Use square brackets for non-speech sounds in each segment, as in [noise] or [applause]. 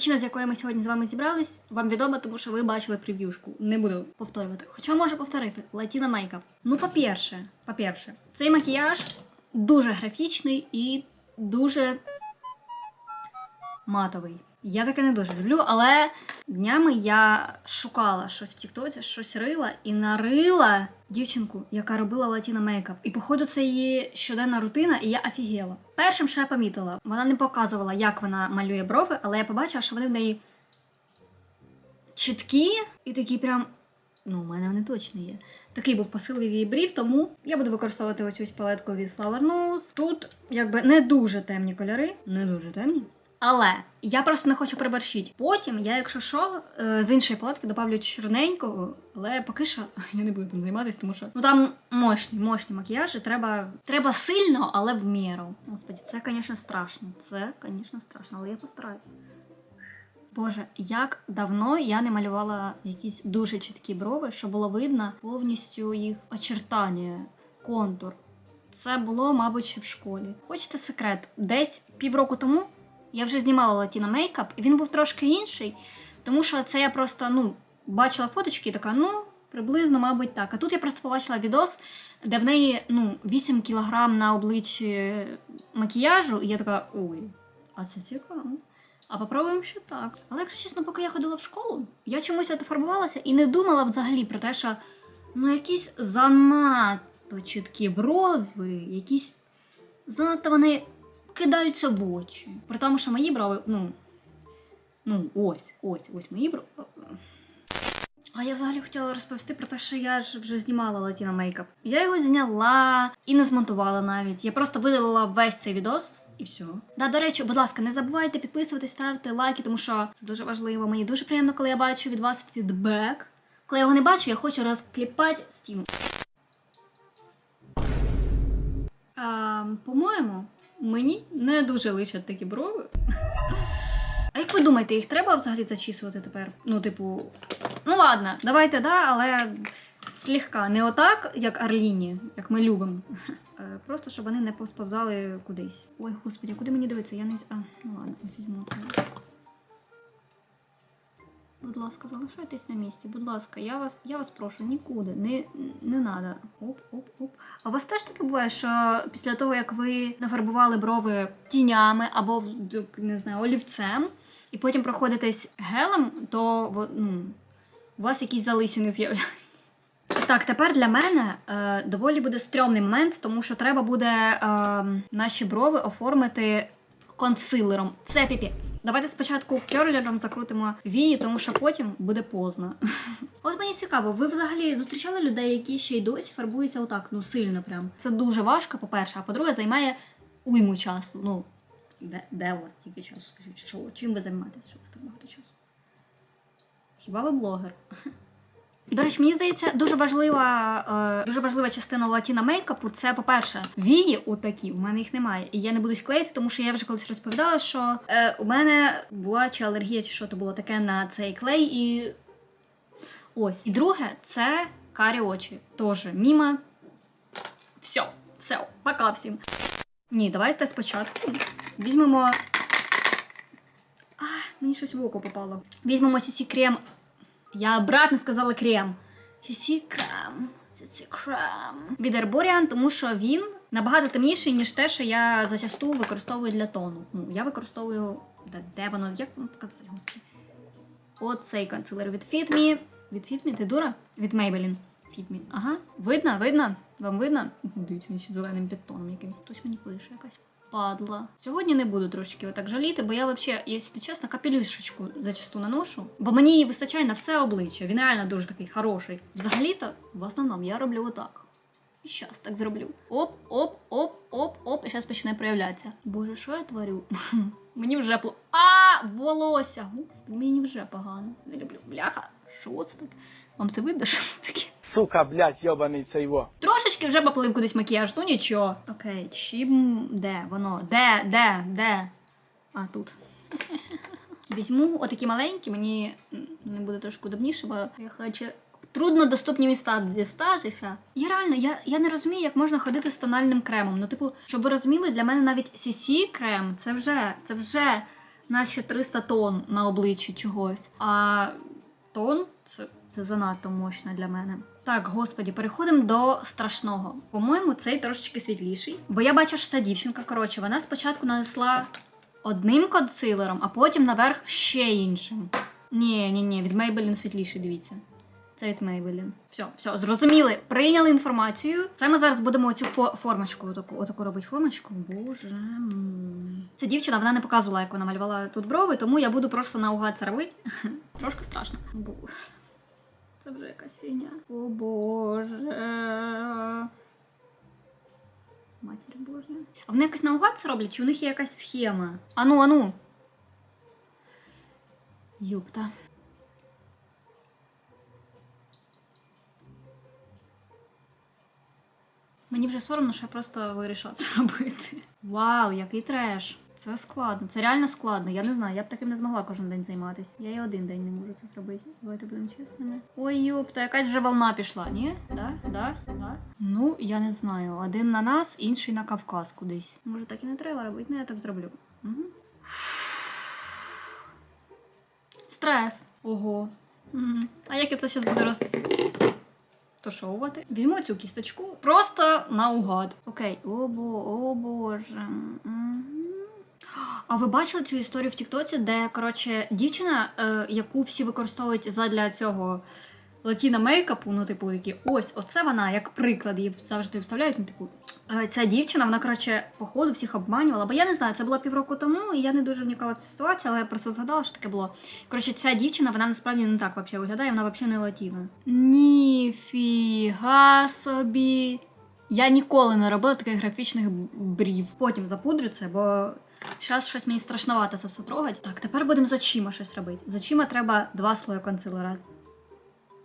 Причина, з якої ми сьогодні з вами зібрались, вам відома, тому що ви бачили прев'юшку. Не буду повторювати. Хоча можу повторити. Латіна мейкап. Ну, по-перше, по-перше, цей макіяж дуже графічний і дуже матовий. Я таке не дуже люблю, але днями я шукала щось в Тіктоці, щось рила і нарила дівчинку, яка робила латіна мейкап. І походу це її щоденна рутина, і я офігела. Першим, що я помітила, вона не показувала, як вона малює брови, але я побачила, що вони в неї чіткі і такі прям. Ну, у мене вони точно є. Такий був посил від її брів, тому я буду використовувати оцю палетку від Flower Nose. Тут якби не дуже темні кольори, не дуже темні. Але я просто не хочу приборщити. Потім я, якщо що, е, з іншої палетки добавлю чорненького, але поки що [laughs] я не буду тим займатися, тому що ну там мощні, мощні макіяжі. Треба, треба сильно, але в міру. Господі, це, звісно, страшно. Це, звісно, страшно, але я постараюсь. Боже, як давно я не малювала якісь дуже чіткі брови, щоб було видно повністю їх очертання, контур. Це було, мабуть, в школі. Хочете секрет? Десь півроку тому я вже знімала латіна мейкап, і він був трошки інший, тому що це я просто ну, бачила фоточки і така, ну, приблизно, мабуть, так. А тут я просто побачила відос, де в неї ну, 8 кілограм на обличчі макіяжу, і я така, ой, а це цікаво. А попробуємо ще так. Але якщо чесно, поки я ходила в школу, я чомусь от фарбувалася і не думала взагалі про те, що ну якісь занадто чіткі брови, якісь занадто вони кидаються в очі. При тому, що мої брови, ну. Ну, ось, ось, ось мої брови. А я взагалі хотіла розповісти про те, що я ж вже знімала латіна мейкап. Я його зняла і не змонтувала навіть. Я просто видалила весь цей відос і все. Да, до речі, будь ласка, не забувайте підписуватись, ставити лайки, тому що це дуже важливо. Мені дуже приємно, коли я бачу від вас фідбек. Коли я його не бачу, я хочу розкліпати стіну. А, по-моєму, мені не дуже личать такі брови. А як ви думаєте, їх треба взагалі зачісувати тепер? Ну, типу, ну ладно, давайте, да, але слегка. Не отак, як Арліні, як ми любимо. Е, Просто щоб вони не посповзали кудись. Ой, господи, куди мені дивитися? Я не А, ну ладно, ось візьму це. Будь ласка, залишайтесь на місці, будь ласка, я вас, я вас прошу, нікуди, не, не надо. Оп, оп, оп. А у вас теж таке буває, що після того, як ви нафарбували брови тінями або не знаю, олівцем, і потім проходитесь гелем, то ну, у вас якісь залисини з'являються. Так, тепер для мене е, доволі буде стрьомний момент, тому що треба буде е, наші брови оформити консилером. Це піпець. Давайте спочатку керлером закрутимо вії, тому що потім буде поздно. [laughs] От мені цікаво, ви взагалі зустрічали людей, які ще й досі фарбуються отак, ну сильно прям. Це дуже важко, по-перше, а по-друге, займає уйму часу. Ну, де, де у вас стільки часу? Скажіть, що, чим ви займаєтесь, що у вас так багато часу? Хіба ви блогер? [laughs] До речі, мені здається, дуже важлива, е, дуже важлива частина латіна мейкапу це, по-перше, вії отакі, у мене їх немає. І я не буду їх клеїти, тому що я вже колись розповідала, що е, у мене була чи алергія, чи що то було таке на цей клей. І ось. І друге, це карі очі. Теж міма. Все, все, пока всім. Ні, давайте спочатку візьмемо. А, мені щось в око попало. Візьмемо сісі крем я обратно сказала крем. Сісі крем. Сісі крем. Від Herborian, тому що він набагато темніший, ніж те, що я зачасту використовую для тону. Ну, я використовую. Де, де воно? Як вам показати, господи? Оцей консилер від Fit Me. Від Fit Me? Ти дура? Від Maybelline. Fit Me. Ага. Видно, видно? Вам видно? Дивіться, він ще зеленим підтоном якимось. Хтось мені пише якась. Падла. Сьогодні не буду трошки отак жаліти, бо я взагалі, якщо чесно, капелюшечку зачасту наношу, бо мені її вистачає на все обличчя. Він реально дуже такий хороший. Взагалі-то, в основному, я роблю отак. І щас так зроблю. Оп, оп, оп, оп, оп, і зараз почне проявлятися. Боже, що я творю? [laughs] мені вже пло. А, волосся! Господи, мені вже погано. Не люблю. Бляха, що це таке? Вам це видно, що це таке? Сука, блядь, йобаний цей во. Трошечки вже поплив кудись макіяж, ну нічого. Окей, чим де воно? Де, де, де? А тут. [laughs] Візьму отакі маленькі, мені не буде трошки удобніше, бо я хочу труднодоступні міста дістатися. Я реально, я, я не розумію, як можна ходити з тональним кремом. Ну, типу, щоб ви розуміли, для мене навіть CC крем це вже, це вже наче 300 тонн на обличчі чогось. А тон це, це занадто мощно для мене. Так, господі, переходимо до страшного. По-моєму, цей трошечки світліший. Бо я бачу, що ця дівчинка, коротше, вона спочатку нанесла одним консилером, а потім наверх ще іншим. Ні, ні, ні, від Maybelline світліший, дивіться. Це від Maybelline. Все, все, зрозуміли. Прийняли інформацію. Це ми зараз будемо цю фо- формочку, отаку, отаку робити формочку. Боже. Ця дівчина вона не показувала, як вона малювала тут брови, тому я буду просто наугад це робити. [laughs] Трошки страшно. Бо... Це вже якась фігня. О боже. Матір Божа. А вони якось наугад це роблять, чи у них є якась схема? Ану, ану. Юпта. Мені вже соромно, що я просто вирішила це робити. Вау, який треш! Це складно, це реально складно. Я не знаю, я б таким не змогла кожен день займатися. Я і один день не можу це зробити. Давайте будемо чесними. Ой, юпта, якась вже волна пішла, ні? Да? Да? Да? Ну, я не знаю. Один на нас, інший на Кавказ кудись. Може, так і не треба робити, ну я так зроблю. Угу. Стрес. Ого. А як я це зараз буду роз... тушовувати? Візьму цю кісточку просто наугад. Окей. О, бо, о боже. Мгм. А ви бачили цю історію в Тіктоці, де коротше дівчина, е, яку всі використовують задля цього латіна мейкапу, ну, типу, такі, ось, оце вона, як приклад, її завжди вставляють. Ну, типу, е, ця дівчина, вона, коротше, походу всіх обманювала. Бо я не знаю, це було півроку тому, і я не дуже вникала в цю ситуацію, але я просто згадала, що таке було. Коротше, ця дівчина, вона насправді не так взагалі виглядає, вона взагалі не латіна. Ніфіга собі. Я ніколи не робила таких графічних брів. Потім запудрю це, бо зараз щось мені страшновато це все трогать. Так, тепер будемо з очима щось робити. З очима треба два слої консилера.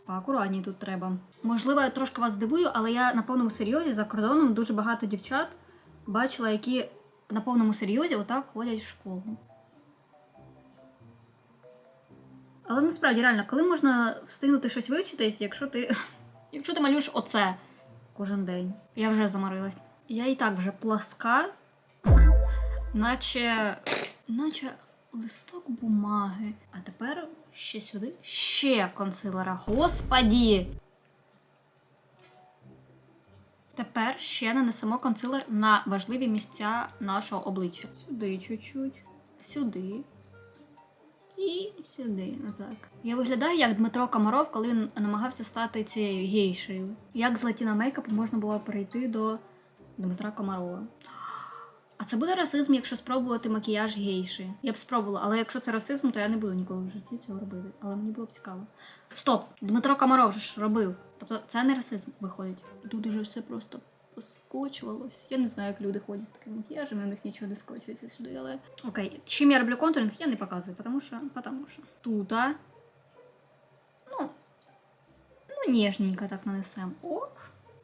Поакуратній тут треба. Можливо, я трошки вас здивую, але я на повному серйозі за кордоном дуже багато дівчат бачила, які на повному серйозі отак ходять в школу. Але насправді реально, коли можна встигнути щось вивчитись, якщо ти. [laughs] Якщо ти малюєш оце кожен день. Я вже заморилась. Я і так вже пласка, наче. наче листок бумаги. А тепер ще сюди. Ще консилера. Господі! Тепер ще нанесемо консилер на важливі місця нашого обличчя. Сюди чуть-чуть, сюди. І сюди, отак. Я виглядаю як Дмитро Комаров, коли він намагався стати цією гейшею. Як з латіна мейкапу можна було перейти до Дмитра Комарова. А це буде расизм, якщо спробувати макіяж гейші. Я б спробувала, але якщо це расизм, то я не буду ніколи в житті цього робити. Але мені було б цікаво. Стоп! Дмитро Комаров ж робив. Тобто це не расизм виходить. Тут уже все просто поскочувалось. Я не знаю, як люди ходять з таким макіяжем, у них нічого не скочується сюди, але. Окей, чим я роблю контуринг, я не показую, тому що. Потому що. Тут. а, Ну. Ну, ніжненько так нанесемо. Оп.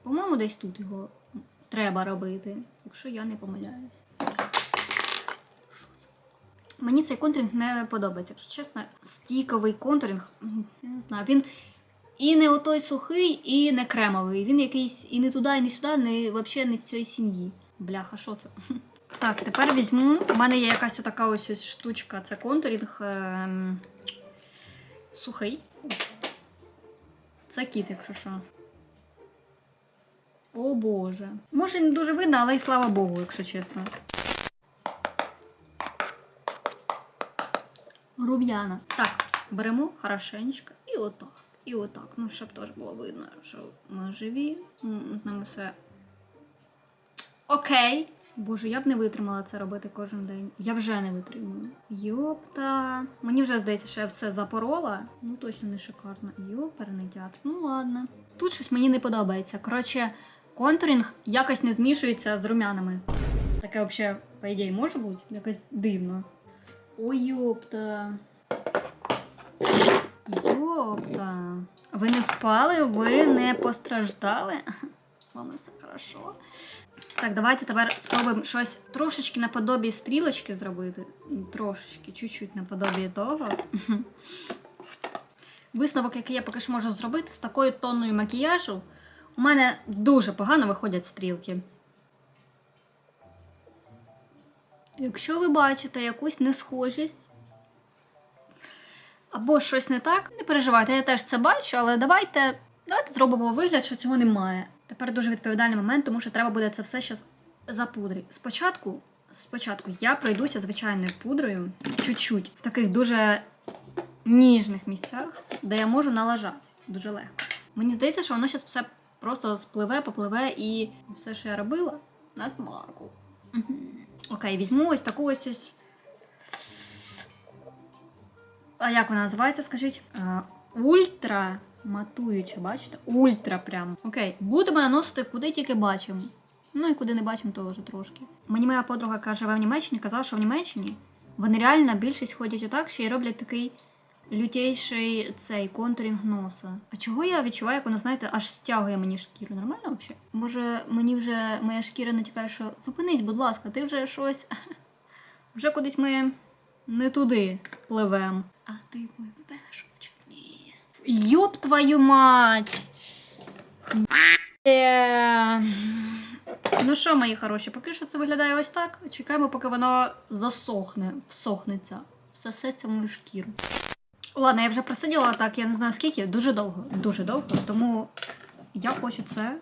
По-моєму, десь тут його треба робити, якщо я не помиляюсь. Мені цей контуринг не подобається, якщо чесно. Стіковий контуринг, я не знаю, він і не отой сухий, і не кремовий. Він якийсь і не туди, і не сюди, не взагалі не з цієї сім'ї. Бляха, що це? [laughs] Так, тепер візьму. У мене є якась отака ось, ось штучка, це контуринг. ем, Сухий. Це кіт, якщо що. О Боже. Може, не дуже видно, але й слава Богу, якщо чесно. Рум'яна. Так, беремо хорошенечко і отак. І отак. Ну, щоб теж було видно, що ми живі. З нами все окей. Боже, я б не витримала це робити кожен день. Я вже не витримую. Йопта. Мені вже здається, що я все запорола. Ну точно не шикарно. Йоперний театр. Ну ладно. Тут щось мені не подобається. Коротше, контуринг якось не змішується з румянами. Таке взагалі, по ідеї, може бути? Якось дивно. Ой, йопта. Йопта. Ви не впали, ви не постраждали. З вами все хорошо. Так, давайте тепер спробуємо щось трошечки наподобі стрілочки зробити. Трошечки, чуть-чуть наподобі того. Висновок, який я поки що можу зробити з такою тонною макіяжу, у мене дуже погано виходять стрілки. Якщо ви бачите якусь несхожість або щось не так, не переживайте, я теж це бачу, але давайте, давайте зробимо вигляд, що цього немає. Тепер дуже відповідальний момент, тому що треба буде це все ще запудрити. Спочатку, спочатку я пройдуся звичайною пудрою, чуть-чуть, в таких дуже ніжних місцях, де я можу налажати дуже легко. Мені здається, що воно зараз все просто спливе, попливе і все, що я робила, на смаку. Мгм. Окей, візьму ось таку ось ось. А як вона називається, скажіть? Ультра матуюча, бачите? Ультра прям. Окей, будемо наносити куди тільки бачимо. Ну і куди не бачимо, то вже трошки. Мені моя подруга, яка живе в Німеччині, казала, що в Німеччині вони реально більшість ходять отак, ще й роблять такий лютейший цей контурінг носа. А чого я відчуваю, як воно, знаєте, аж стягує мені шкіру? Нормально взагалі? Може, мені вже моя шкіра натякає, що зупинись, будь ласка, ти вже щось. [laughs] Вже кудись ми не туди пливем. А ти пливеш чи ні? Йоп твою мать! Е, Ну що, мої хороші, поки що це виглядає ось так. Чекаємо, поки воно засохне, всохнеться, всосеться в мою шкіру. Ладно, я вже просиділа так, я не знаю скільки, дуже довго, дуже довго, тому я хочу це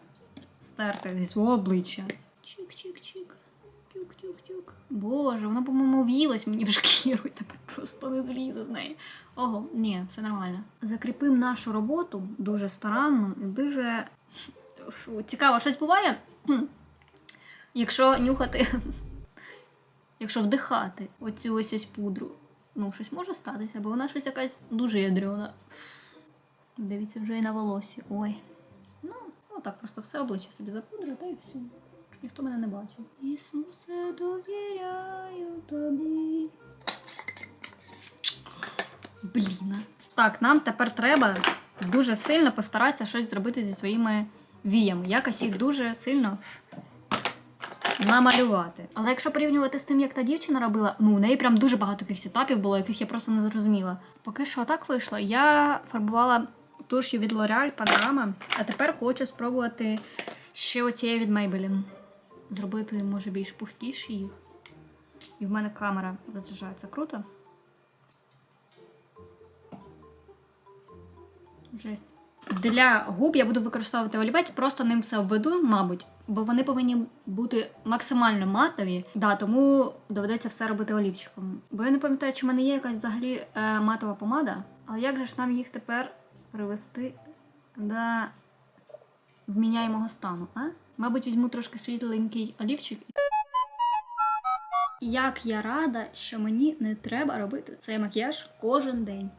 стерти зі свого обличчя. Чик-чик-чик. Тюк-тюк-тюк. Боже, воно, по-моєму, в'їлось мені в шкіру і тепер просто не злізе з неї. Ого, ні, все нормально. Закріпимо нашу роботу дуже старанно і дуже Фу, цікаво, щось буває. Якщо нюхати, [laughs] якщо вдихати оцю ось ось пудру, ну, щось може статися, бо вона щось якась дуже ядрена. Дивіться вже і на волосі. Ой. Ну, отак, просто все обличчя собі запудрю, та й все. Ніхто мене не бачив. Ісусе, довіряю тобі. Блін. Так, нам тепер треба дуже сильно постаратися щось зробити зі своїми віями. Якось їх дуже сильно намалювати. Але якщо порівнювати з тим, як та дівчина робила, ну у неї прям дуже багато таких сетапів було, яких я просто не зрозуміла. Поки що так вийшло. Я фарбувала туш'ю від L'Oreal Panorama, а тепер хочу спробувати ще оцією від Maybelline. Зробити, може, більш пухкіші їх. І в мене камера розряджається круто. Жесть. Для губ я буду використовувати олівець, просто ним все обведу, мабуть, бо вони повинні бути максимально матові. Да, тому доведеться все робити олівчиком. Бо я не пам'ятаю, чи в мене є якась взагалі е, матова помада, але як же ж нам їх тепер привести до вміняємого стану, а? Мабуть, візьму трошки світленький олівчик. Як я рада, що мені не треба робити цей макіяж кожен день.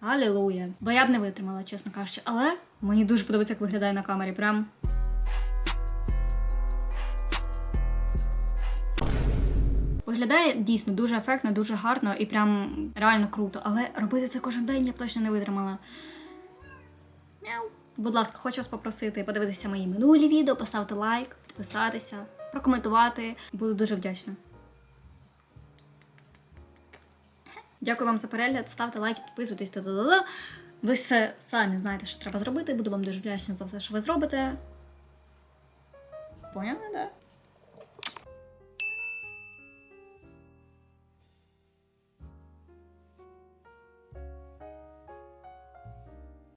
Алілуя. Бо я б не витримала, чесно кажучи. Але мені дуже подобається, як виглядає на камері. Прям. Виглядає дійсно дуже ефектно, дуже гарно і прям реально круто. Але робити це кожен день я б точно не витримала. Мяу. Будь ласка, хочу вас попросити подивитися мої минулі відео, поставити лайк, підписатися, прокоментувати. Буду дуже вдячна. Дякую вам за перегляд. Ставте лайк, підписуйтесь. та-та-та-та. Ви все самі знаєте, що треба зробити. Буду вам дуже вдячна за все, що ви зробите. Поняли, да?